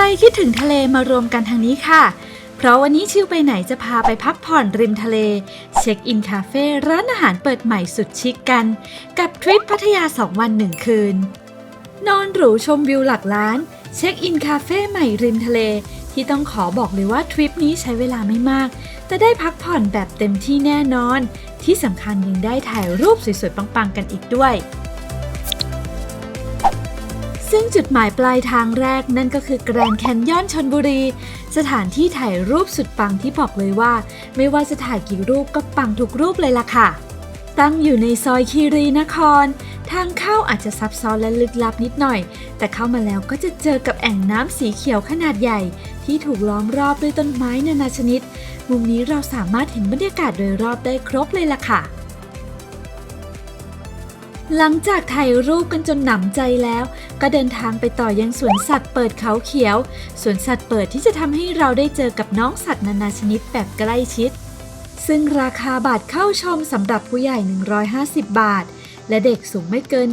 รคิดถึงทะเลมารวมกันทางนี้ค่ะ เพราะวันนี้ชิวไปไหนจะพาไปพักผ่อนริมทะเล เช็คอินคาเฟ่ร้านอาหารเปิดใหม่สุดชิคกัน กับทริปพัทยา 2 วัน 1 คืน นอนหรูชมวิวหลักล้าน เช็คอินคาเฟ่ใหม่ริมทะเล ที่ต้องขอบอกเลยว่าทริปนี้ใช้เวลาไม่มากแต่ได้พักผ่อนแบบเต็มที่แน่นอน ที่สำคัญยังได้ถ่ายรูปสวยๆปังๆกันอีกด้วย ซึ่งจุดหมายปลายทางแรกนั่นก็คือแกรนด์แคนยอนชนบุรี สถานที่ถ่ายรูปสุดปังที่บอกเลยว่า ไม่ว่าจะถ่ายกี่รูปก็ปังทุกรูปเลยล่ะค่ะ ตั้งอยู่ในซอยคีรีนคร ทางเข้าอาจจะซับซ้อนและลึกลับนิดหน่อย แต่เข้ามาแล้วก็จะเจอกับแอ่งน้ำสีเขียวขนาดใหญ่ ที่ถูกล้อมรอบด้วยต้นไม้นานาชนิด มุมนี้เราสามารถเห็นบรรยากาศโดยรอบได้ครบเลยล่ะค่ะ หลังจากถ่ายรูปกันจนหนำใจแล้ว ก็เดินทางไปต่อยังสวนสัตว์เปิดเขาเขียว สวนสัตว์เปิดที่จะทำให้เราได้เจอกับน้องสัตว์นานาชนิดแบบใกล้ชิด ซึ่งราคาบาทเข้าชมสำหรับผู้ใหญ่ 150 บาท และเด็กสูงไม่เกิน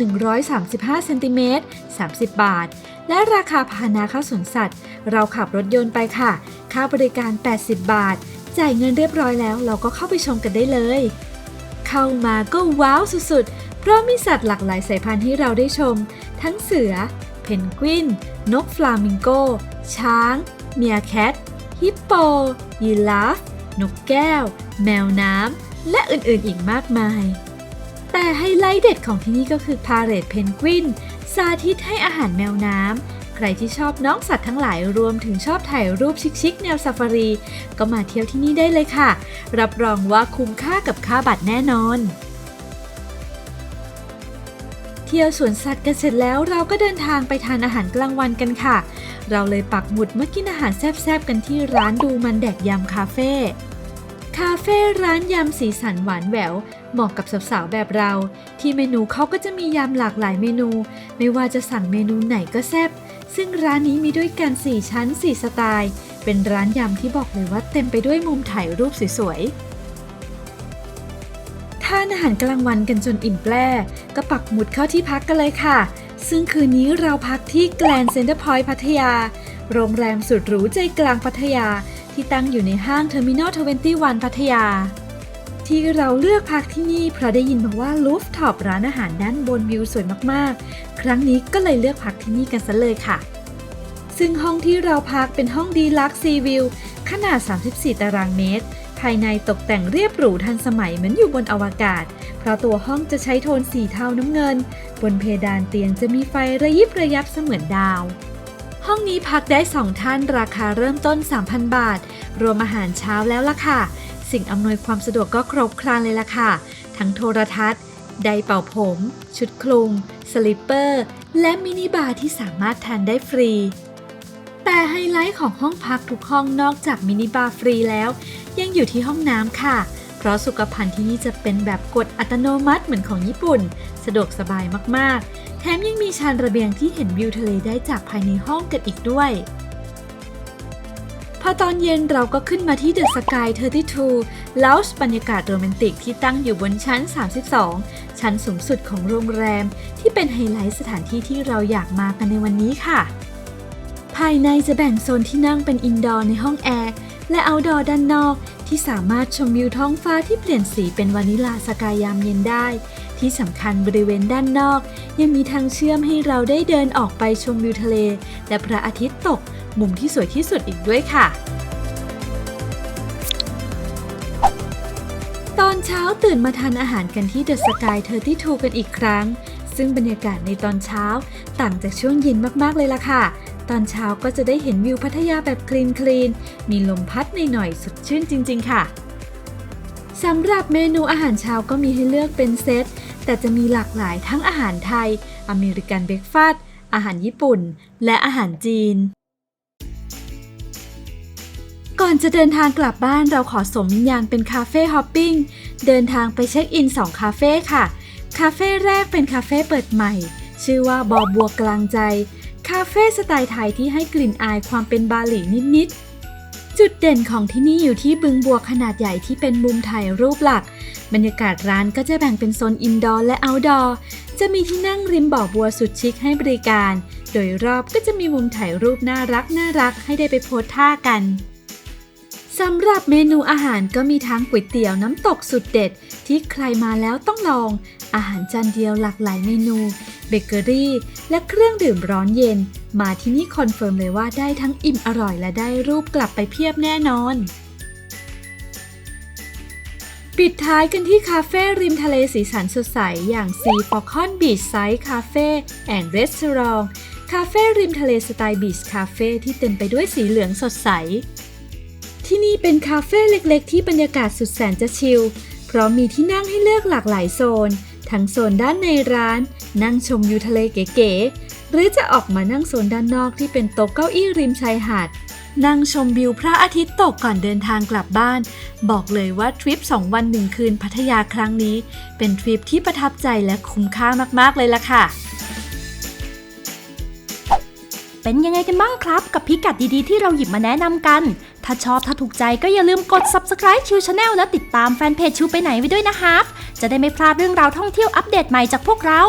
135เซนติเมตร30 บาท และราคาพาหนะเข้าสวนสัตว์ เราขับรถยนต์ไปค่ะ ค่าบริการ 80 บาท จ่ายเงินเรียบร้อยแล้ว เราก็เข้าไปชมกันได้เลย เข้ามาก็ว้าวสุดๆ เพราะมีสัตว์หลากหลายสายพันธุ์ให้เราได้ชม ทั้งเสือ เพนกวิน นกฟลามิงโก ช้าง เมียแคท ฮิปโป ยีราฟ นกแก้ว แมวน้ำ และอื่นๆอีกมากมาย แต่ไฮไลท์เด็ดของที่นี่ก็คือพาเรดเพนกวิน สาธิตให้อาหารแมวน้ำใครที่ชอบน้องสัตว์ทั้งหลายรวมถึงชอบถ่ายรูปชิคๆแนวซาฟารี ก็มาเที่ยวที่นี่ได้เลยค่ะ รับรองว่าคุ้มค่ากับค่าบัตรแน่นอน ที่ยวสวนสัตว์กันเสร็จแล้วเราก็เดินทางไปทานอาหารกลางวันกันค่ะ เราเลยปักหมุดมากินอาหารแซ่บๆกันที่ร้านดูมันแดกยำคาเฟ่คาเฟ่ร้านยำสีสันหวานแหววเหมาะกับสาวๆแบบเรา ที่เมนูเขาก็จะมียำหลากหลายเมนู ไม่ว่าจะสั่งเมนูไหนก็แซ่บซึ่งร้านนี้มีด้วยกัน 4 ชั้น 4 สไตล์ เป็นร้านยำที่บอกเลยว่าเต็มไปด้วยมุมถ่ายรูปสวยๆ ทานอาหารกลางวันกันจนอิ่มแปร่ก็ปักหมุดเข้าที่พักกันเลยค่ะ ซึ่งคืนนี้เราพักที่แกลนเซ็นเตอร์พอยต์พัทยา โรงแรมสุดหรูใจกลางพัทยา ที่ตั้งอยู่ในห้างเทอร์มินอล21 พัทยา ที่เราเลือกพักที่นี่เพราะได้ยินมาว่าลูฟท็อปร้านอาหารด้านบนวิวสวยมากๆ ครั้งนี้ก็เลยเลือกพักที่นี่กันซะเลยค่ะซึ่งห้องที่เราพักเป็นห้องดีลักซ์ซีวิวขนาด 34 ตารางเมตร ภายในตกแต่งเรียบหรูทันสมัยเหมือนอยู่บนอวกาศ เพราะตัวห้องจะใช้โทนสีเทาน้ำเงิน บนเพดานเตียงจะมีไฟระยิบระยับเสมือนดาว ห้องนี้พักได้2ท่านราคาเริ่มต้น 3,000 บาท รวมอาหารเช้าแล้วล่ะค่ะ สิ่งอำนวยความสะดวกก็ครบครันเลยล่ะค่ะ ทั้งโทรทัศน์ไดเป่าผม ชุดคลุม สลิปเปอร์ และมินิบาร์ที่สามารถทานได้ฟรี แต่ไฮไลท์ของห้องพักทุกห้องนอกจากมินิบาร์ฟรีแล้ว ยังอยู่ที่ห้องน้ำค่ะ เพราะสุขภัณฑ์ที่นี่จะเป็นแบบกดอัตโนมัติเหมือนของญี่ปุ่น สะดวกสบายมากๆ แถมยังมีชานระเบียงที่เห็นวิวทะเลได้จากภายในห้องกันอีกด้วยพอตอนเย็นเราก็ขึ้นมาที่เดอะสกาย32ล o วส์บรรยากาศโรแมนติกที่ตั้งอยู่บนชั้น 32 ชั้นสูงสุดของโรงแรม ที่เป็นไฮไลท์สถานที่ที่เราอยากมากันในวันนี้ค่ะ ภายในจะแบ่งโซนที่นั่งเป็นอินดอร์ในห้องแอร์ และเอาดอร์ด้านนอก ที่สามารถชมวิวท้องฟ้าที่เปลี่ยนสีเป็นวานิลาสกายยามเย็นได้ ที่สำคัญบริเวณด้านนอก ยังมีทางเชื่อมให้เราได้เดินออกไปชมวิวทะเล และพระอาทิตย์ตก มุมที่สวยที่สุดอีกด้วยค่ะตอนเช้าตื่นมาทานอาหารกันที่เดอะสกาย32กันอีกครั้ง ซึ่งบรรยากาศในตอนเช้าต่างจากช่วงเย็นมาก ๆ เลยล่ะค่ะ ตอนเช้าก็จะได้เห็นวิวพัทยาแบบคลีนคลีนมีลมพัดในหน่อยๆสดชื่นจริง ๆ ค่ะสำหรับเมนูอาหารเช้าก็มีให้เลือกเป็นเซต แต่จะมีหลากหลายทั้งอาหารไทย อเมริกันเบรกฟาสต์อาหารญี่ปุ่น และอาหารจีน ก่อนจะเดินทางกลับบ้านเราขอสมวิญญาณเป็นคาเฟ่ฮอปปิ้งเดินทางไปเช็คอิน 2 คาเฟ่ค่ะ คาเฟ่แรกเป็นคาเฟ่เปิดใหม่ ชื่อว่าบอบัวกลางใจาเฟ่สไตล์ไทยที่ให้กลิ่นอายความเป็นบาหลีนิด ๆ จุดเด่นของที่นี่อยู่ที่บึงบัวขนาดใหญ่ที่เป็นมุมถ่ายรูปหลัก บรรยากาศร้านก็จะแบ่งเป็นโซนอินดอร์และเอาท์ดอร์ จะมีที่นั่งริมบ่อบัวสุดชิคให้บริการ โดยรอบก็จะมีมุมถ่ายรูปน่ารักน่ารักให้ได้ไปโพสท่ากัน สำหรับเมนูอาหารก็มีทั้งก๋วยเตี๋ยวน้ำตกสุดเด็ด ที่ใครมาแล้วต้องลอง อาหารจานเดียวหลากหลายเมนู เบเกอรี่ และเครื่องดื่มร้อนเย็น มาที่นี่คอนเฟิร์มเลยว่าได้ทั้งอิ่มอร่อยและได้รูปกลับไปเพียบแน่นอน ปิดท้ายกันที่คาเฟ่ริมทะเลสีสันสดใส อย่าง Sea Falcon Beach Side Cafe and Restaurant คาเฟ่ริมทะเลสไตล์บีชคาเฟ่ที่เต็มไปด้วยสีเหลืองสดใส ที่นี่เป็นคาเฟ่เล็กๆ ที่บรรยากาศสุดแสนจะชิล เพราะมีที่นั่งให้เลือกหลากหลายโซน ทั้งโซนด้านในร้าน นั่งชมวิวทะเลเก๋ๆ หรือจะออกมานั่งโซนด้านนอกที่เป็นโต๊ะเก้าอี้ริมชายหาด นั่งชมวิวพระอาทิตย์ตกก่อนเดินทางกลับบ้าน บอกเลยว่าทริป 2 วัน1คืนพัทยาครั้งนี้ เป็นทริปที่ประทับใจและคุ้มค่ามากๆเลยล่ะค่ะเป็นยังไงกันบ้างครับ กับพิกัดดีๆที่เราหยิบมาแนะนำกัน ถ้าชอบถ้าถูกใจก็อย่าลืมกด subscribe ชิวชาแนลและติดตามแฟนเพจชิวไปไหนไว้ด้วยนะครับ จะได้ไม่พลาดเรื่องราวท่องเที่ยวอัปเดตใหม่จากพวกเรา